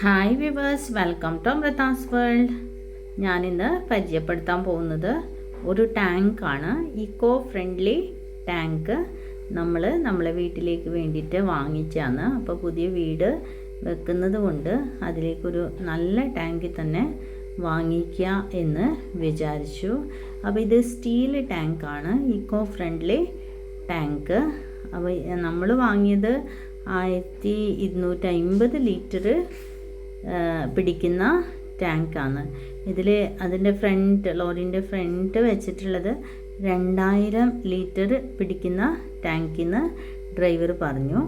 Hi viewers welcome to Amritha's world ഞാനിന്ന് പരിചയപ്പെടുത്താൻ പോകുന്നത് ഒരു ടാങ്കാണ് ഇക്കോ ഫ്രണ്ട്ലി ടാങ്ക് നമ്മൾ നമ്മളെ വീട്ടിലേക്ക് വേണ്ടിയിട്ട് വാങ്ങിച്ചാണ് അപ്പോൾ പുതിയ വീട് വെക്കുന്നത് കൊണ്ട് അതിലേക്കൊരു നല്ല ടാങ്കിൽ തന്നെ വാങ്ങിക്കുക എന്ന് വിചാരിച്ചു. അപ്പോൾ ഇത് സ്റ്റീൽ ടാങ്കാണ് ഇക്കോ ഫ്രണ്ട്ലി ടാങ്ക് അപ്പോൾ നമ്മൾ വാങ്ങിയത് ആയിരത്തി ഇരുന്നൂറ്റി അമ്പത് ലിറ്റർ പിടിക്കുന്ന ടാങ്കാണ്. ഇതിൽ അതിന്റെ ഫ്രണ്ട് ലോറിന്റെ ഫ്രണ്ട് വെച്ചിട്ടുള്ളത് രണ്ടായിരം ലിറ്റർ പിടിക്കുന്ന ടാങ്കിന്ന് ഡ്രൈവർ പറഞ്ഞു.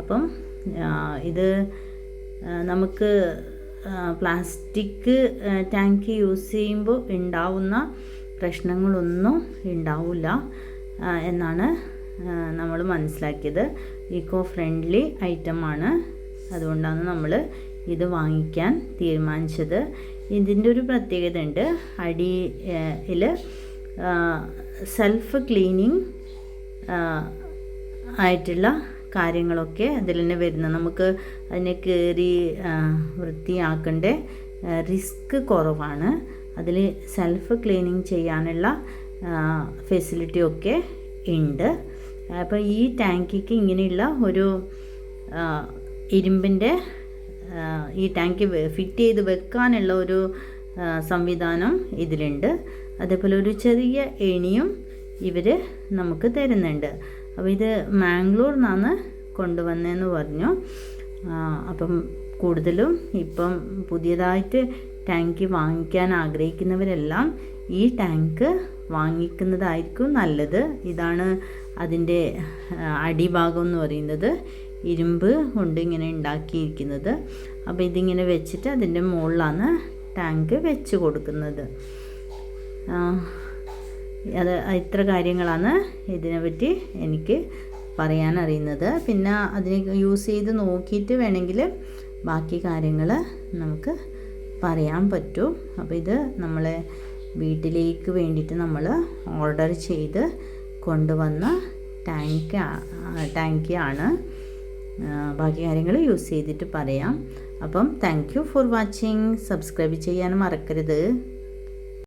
അപ്പം ഇത് നമുക്ക് പ്ലാസ്റ്റിക് ടാങ്ക് യൂസ് ചെയ്യുമ്പോൾ ഉണ്ടാവുന്ന പ്രശ്നങ്ങളൊന്നും ഉണ്ടാവില്ല എന്നാണ് നമ്മൾ മനസ്സിലാക്കിയത്. ഈക്കോ ഫ്രണ്ട്ലി ഐറ്റമാണ്. അതുകൊണ്ടാണ് നമ്മൾ ഇത് വാങ്ങിക്കാൻ തീരുമാനിച്ചത്. ഇതിന്റെ ഒരു പ്രത്യേകത ഉണ്ട് അടിയിൽ സെൽഫ് ക്ലീനിങ് ആയിട്ടുള്ള കാര്യങ്ങളൊക്കെ അതിൽ തന്നെ വരുന്നത്. നമുക്ക് അതിനെ കയറി വൃത്തിയാക്കേണ്ട? റിസ്ക് കുറവാണ്. അതിൽ സെൽഫ് ക്ലീനിങ് ചെയ്യാനുള്ള ഫെസിലിറ്റി ഒക്കെ ഉണ്ട്. അപ്പോൾ ഈ ടാങ്കിക്ക് ഇങ്ങനെയുള്ള ഒരു ഇരുമ്പിന്റെ ഈ ടാങ്ക് ഫിറ്റ് ചെയ്ത് വെക്കാനുള്ള ഒരു സംവിധാനം ഇതിലുണ്ട്. അതേപോലെ ഒരു ചെറിയ എണിയും ഇവർ നമുക്ക് തരുന്നുണ്ട്. അപ്പോൾ ഇത് മാംഗ്ലൂർ നിന്നാണ് കൊണ്ടുവന്നതെന്ന് പറഞ്ഞു അപ്പം കൂടുതലും ഇപ്പം പുതിയതായിട്ട് ടാങ്ക് വാങ്ങിക്കാൻ ആഗ്രഹിക്കുന്നവരെല്ലാം ഈ ടാങ്ക് വാങ്ങിക്കുന്നതായിരിക്കും നല്ലത്. ഇതാണ് അതിന്റെ അടിഭാഗം എന്ന് പറയുന്നത്. ഇരുമ്പ് കൊണ്ട് ഇങ്ങനെ ഉണ്ടാക്കിയിരിക്കുന്നത്. അപ്പോൾ ഇതിങ്ങനെ വെച്ചിട്ട് അതിന്റെ മുകളിലാണ് ടാങ്ക് വെച്ച് കൊടുക്കുന്നത്. അത് ഇത്ര കാര്യങ്ങളാണ് ഇതിനെ പറ്റി എനിക്ക് പറയാൻ അറിയുന്നത്. പിന്നെ അതിനെ യൂസ് ചെയ്ത് നോക്കിയിട്ട് വേണമെങ്കിൽ ബാക്കി കാര്യങ്ങൾ നമുക്ക് പറയാൻ പറ്റും. അപ്പോൾ ഇത് നമ്മളെ വീട്ടിലേക്ക് വേണ്ടിയിട്ട് നമ്മൾ ഓർഡർ ചെയ്ത് കൊണ്ടുവന്ന ടാങ്ക് ടാങ്കിയാണ്. ബാക്കി കാര്യങ്ങൾ യൂസ് ചെയ്തിട്ട് പറയാം. അപ്പം thank you for watching subscribe ചെയ്യാൻ മറക്കരുത്.